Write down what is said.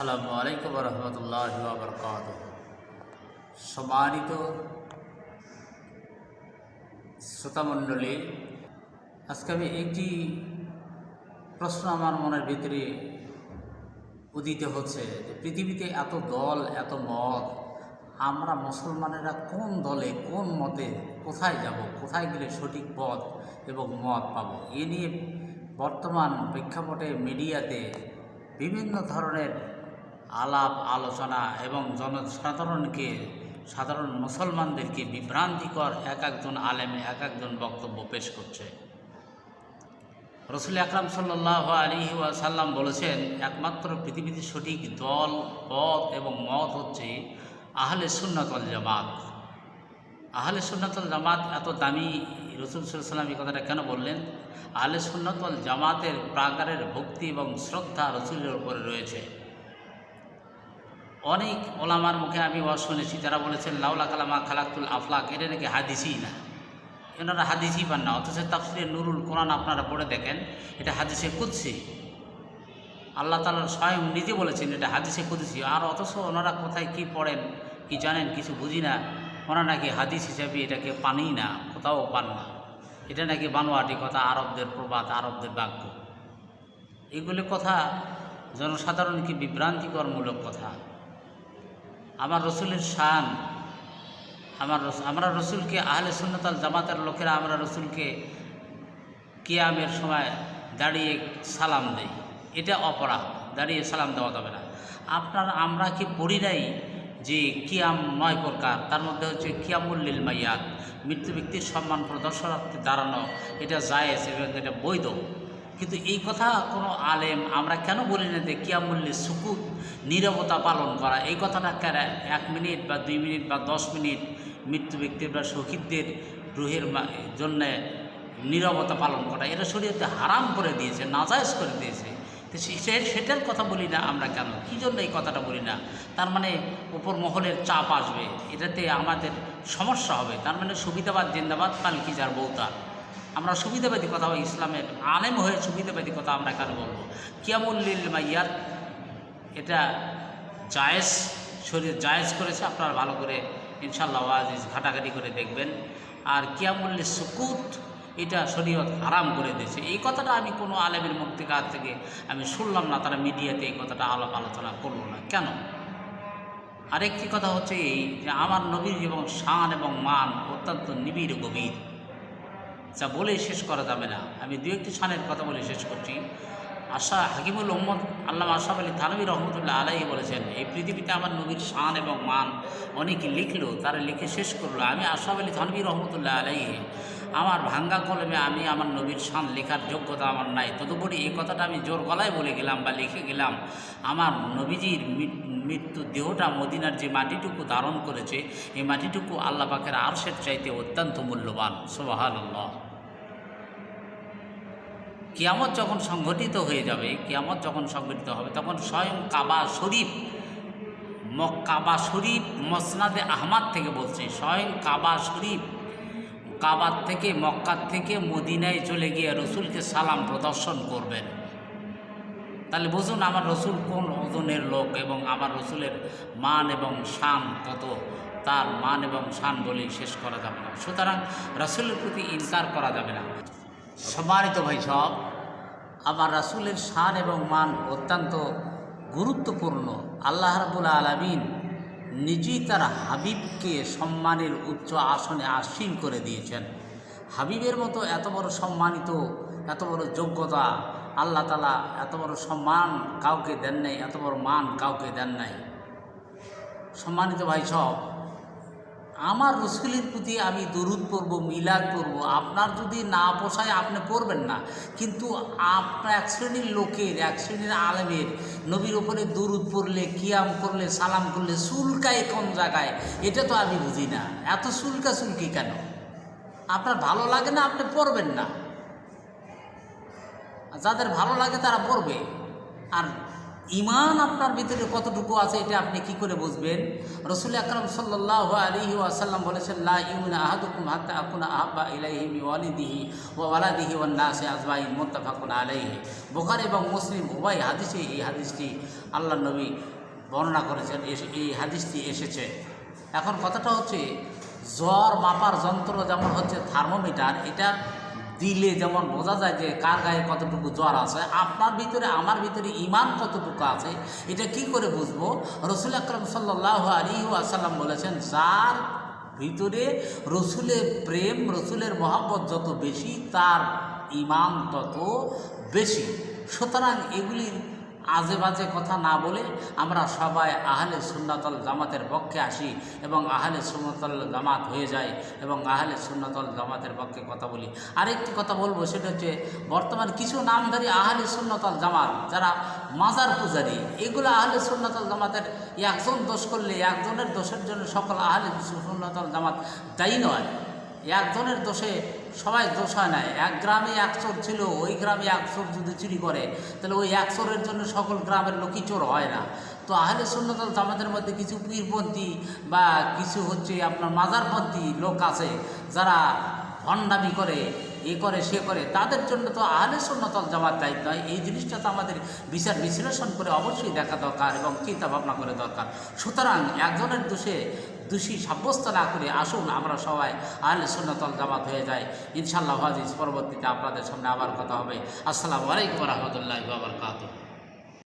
আসসালামু আলাইকুম রহমতুল্লাহ বরকাত সম্মানিত শ্রোতামণ্ডলী, আজকে আমি একটি প্রশ্ন আমার মনের ভিতরে উদিত হচ্ছে যে পৃথিবীতে এত দল, এত মত, আমরা মুসলমানেরা কোন দলে, কোন মতে কোথায় যাব, কোথায় গেলে সঠিক পথ এবং মত পাব? এ নিয়ে বর্তমান প্রেক্ষাপটে মিডিয়াতে বিভিন্ন ধরনের আলাপ, আলোচনা এবং জনসাধারণকে, সাধারণ মুসলমানদেরকে বিভ্রান্তিকর এক একজন আলেম এক একজন বক্তব্য পেশ করছে। রসুল আকরাম সাল্লাহ আলী সাল্লাম বলেছেন, একমাত্র পৃথিবীতে সঠিক দল, পথ এবং মত হচ্ছে আহলে সুন্নতল জামাত। আহলে সুন্নতল জামাত এত দামি, রসুল সাল্লাম এই কথাটা কেন বললেন? আহলে সুন্নতল জামাতের প্রাকারের ভক্তি এবং শ্রদ্ধা রসুলের উপরে রয়েছে। অনেক ওলামার মুখে আমি ওয়াজ শুনেছি, যারা বলেছেন, লাউলা কালামা খালাকুল আফলাক, এটা নাকি হাদিসই না। এনারা হাদিসই পান না, অথচ তাফসিরের নুরুল কোরআন আপনারা পড়ে দেখেন, এটা হাদিসে কুদসি। আল্লাহ তালার স্বয়ং নিজে বলেছেন, এটা হাদিসে কুদ্সি। আর অথচ ওনারা কোথায় কি পড়েন, কি জানেন, কিছু বুঝি না। ওনারা নাকি হাদিস হিসাবে এটাকে পানি না, কোথাও পান না। এটা নাকি বানোয়াটি কথা, আরবদের প্রবাদ, আরবদের বাক্য। এগুলি কথা জনসাধারণকে বিভ্রান্তিকরমূলক কথা। আমার রসুলের শান, আমার আমরা রসুলকে আহলে সুন্নতাল জামাতের লোকেরা, আমরা রসুলকে কিয়ামের সময় দাঁড়িয়ে সালাম দেই। এটা অপরাধ, দাঁড়িয়ে সালাম দেওয়া যাবে না। আপনার, আমরা কি পড়ি নাই যে কিয়াম নয় প্রকার? তার মধ্যে হচ্ছে কিয়ামুল্লিল মাইয়াত মৃত্যু ব্যক্তির সম্মান প্রদর্শনার্থে দাঁড়ানো, এটা জায়েজ এবং এটা বৈধ। কিন্তু এই কথা কোনো আলেম, আমরা কেন বলি না যে কিয়ামুল্লি সুকুত, নীরবতা পালন করা? এই কথাটা কেন এক মিনিট বা দুই মিনিট বা দশ মিনিট মৃত্যু ব্যক্তির বা শহীদদের রুহের জন্যে নীরবতা পালন করা? এটা শরীরতে হারাম করে দিয়েছে, নাজায়জ করে দিয়েছে। তো সেটার কথা বলি না আমরা কেন? কী জন্য এই কথাটা বলি না? তার মানে উপর মহলের চাপ আসবে, এটাতে আমাদের সমস্যা হবে। তার মানে সুবিধাবাদ, জিন্দাবাদ, পালকি যার বৌতার আমরা সুবিধাবাদী কথা ইসলামের আলেম হয়ে সুবিধাবাদী কথা আমরা কেন বলব? কিয়ামুল্লিল মাইয়াত, এটা জায়েজ, শরীর জায়েজ করেছে, আপনারা ভালো করে ইনশাল্লাহ আজিজ ঘাটাঘাটি করে দেখবেন। আর কিয়ামুল্লি সুকুত, এটা শরীয়ত হারাম করে দিয়েছে। এই কথাটা আমি কোনো আলেমের মুখ থেকে আজ থেকে আমি শুনলাম না, তারা মিডিয়াতে এই কথাটা আলাপ আলোচনা করল না। কেন? আরেকটি কথা হচ্ছে এই যে আমার নবীর এবং শান এবং মান অত্যন্ত নিবিড় গভীর। যা বলে শেষ করা যাবে না। আমি দু একটি শানের কথা বলে শেষ করছি। আশা হাকিমুল মোহাম্মদ আল্লাহ আশাফ আলী থানবী রহমতুল্লাহ আলাই বলেছেন, এই পৃথিবীতে আমার নবীর শান এবং মান অনেকে লিখলো, তারা লিখে শেষ করল। আমি আশাফ আলী থানবী রহমতুল্লাহ আলাই আমার ভাঙ্গা কলমে আমি আমার নবীর শান লেখার যোগ্যতা আমার নাই। তদুপরি এই কথাটা আমি জোর গলায় বলে গেলাম বা লিখে গেলাম, আমার নবীজির মৃত্যু দেহটা মদিনার যে মাটিটুকু ধারণ করেছে, এই মাটিটুকু আল্লাহ পাকের আরশের চাইতে অত্যন্ত মূল্যবান। সোবাহাল্লাহ কিয়ামত যখন সংঘটিত হয়ে যাবে, কিয়ামত যখন সংঘটিত হবে, তখন স্বয়ং কাবা শরীফ কাবা শরীফ মসনাদে আহমাদ থেকে বলছে, স্বয়ং কাবা শরীফ কাবার থেকে, মক্কার থেকে মদিনায় চলে গিয়ে রসুলকে সালাম প্রদর্শন করবেন। তাহলে বুঝুন আমার রসুল কোন ওজনের লোক এবং আমার রসুলের মান এবং শান কত। তার মান এবং শান বলেই শেষ করা যাবে না। সুতরাং রসুলের প্রতি ইনকার করা যাবে না। সম্মানিত ভাই সব, আমার রাসুলের শান এবং মান অত্যন্ত গুরুত্বপূর্ণ। আল্লাহ রাবুল আলমিন নিজেই তার হাবিবকে সম্মানের উচ্চ আসনে আসীন করে দিয়েছেন। হাবিবের মতো এত বড় সম্মানিত, এত বড় যোগ্যতা আল্লাহ তালা এত বড় সম্মান কাউকে দেন নাই, এত বড় মান কাউকে দেন নাই। সম্মানিত ভাই সব আমার রসুলের প্রতি আমি দরুদ পড়ব, মিলাদ পড়ব। আপনার যদি না পোষায় আপনি পড়বেন না। কিন্তু আপনার এক শ্রেণির লোকের, এক শ্রেণির আলেমের নবীর ওপরে দরুদ পড়লে, কিয়াম করলে, সালাম করলে সুলকায় কোন জায়গায়? এটা তো আমি বুঝি না। এত সুলকা সুলকি কেন? আপনার ভালো লাগে না, আপনি পড়বেন না। যাদের ভালো লাগে তারা পড়বে। আর ইমান আপনার ভিতরে কতটুকু আছে এটা আপনি কি করে বুঝবেন? রসুল আকরম সাল্লাহ আলী আসাল্লাম বলেছেন, লা ইউমিন আহাদুকুম হাত্তা আকুনা আহাব্বা ইলাইহি ওয়ালিদিহি ওয়া ওয়ালাদিহি ওয়ান নাসি আজমাইন মুত্তাফাকুন আলাইহি। বুখারী এবং মুসলিম উভয় হাদিসে এই হাদিসটি আল্লাহ নবী বর্ণনা করেছেন এই হাদিসটি এসেছে। এখন কথাটা হচ্ছে, জ্বর, মাপার যন্ত্র যেমন হচ্ছে, থার্মোমিটার, এটা দিলে যেমন বোঝা যায় যে কার গায়ে কতটুকু জ্বর আছে, আপনার ভিতরে, আমার ভিতরে ইমান কতটুকু আছে, এটা কি করে বুঝব? রসুল আকরম সাল্লাহ আলী আসাল্লাম বলেছেন, যার ভিতরে রসুলের প্রেম, রসুলের মহাব্বত যত বেশি, তার ইমান তত বেশি। সুতরাং এগুলির আজে বাজে কথা না বলে আমরা সবাই আহলে সুন্নাতল জামাতের পক্ষে আসি এবং আহলে সুন্নাতল জামাত হয়ে যায় এবং আহলে সুন্নাতল জামাতের পক্ষে কথা বলি। আরেকটি কথা বলব, সেটা হচ্ছে বর্তমান কিছু নামধারী আহলে সুন্নাতল জামাত, যারা মাজার পূজারী, এগুলো আহলে সুন্নাতল জামাতের একজন দোষ করলে একজনের দোষের জন্য সকল আহলে সুন্নাতল জামাত দায়ী নয়। একজনের দোষে সবাই দোষ হয় না এক গ্রামে এক চোর ছিল, ওই গ্রামে এক চোর যদি চুরি করে, তাহলে ওই এক চোরের জন্য সকল গ্রামের লোকই চোর হয় না। তো আহলে সুন্নতল জামাতের মধ্যে কিছু পীরপন্থী বা কিছু হচ্ছে আপনার মাজারপন্থী লোক আছে, যারা ভণ্ডামি করে, এ করে, সে করে, তাদের জন্য তো আহলে সুন্নতল জামাত দায়িত্ব নয়। এই জিনিসটা তো আমাদের বিচার বিশ্লেষণ করে অবশ্যই দেখা দরকার এবং চিন্তা ভাবনা করে দরকার। সুতরাং একজনের দোষে দোষী সাব্যস্ত না করে আসুন, আমরা সবাই আহলে সুন্নতল জামাত হয়ে যাই। ইনশাল্লাহ হাজিজ পরবর্তীতে আপনাদের সামনে আবার কথা হবে। আসসালামু আলাইকুম রহমতুল্লাহ বাবরকাত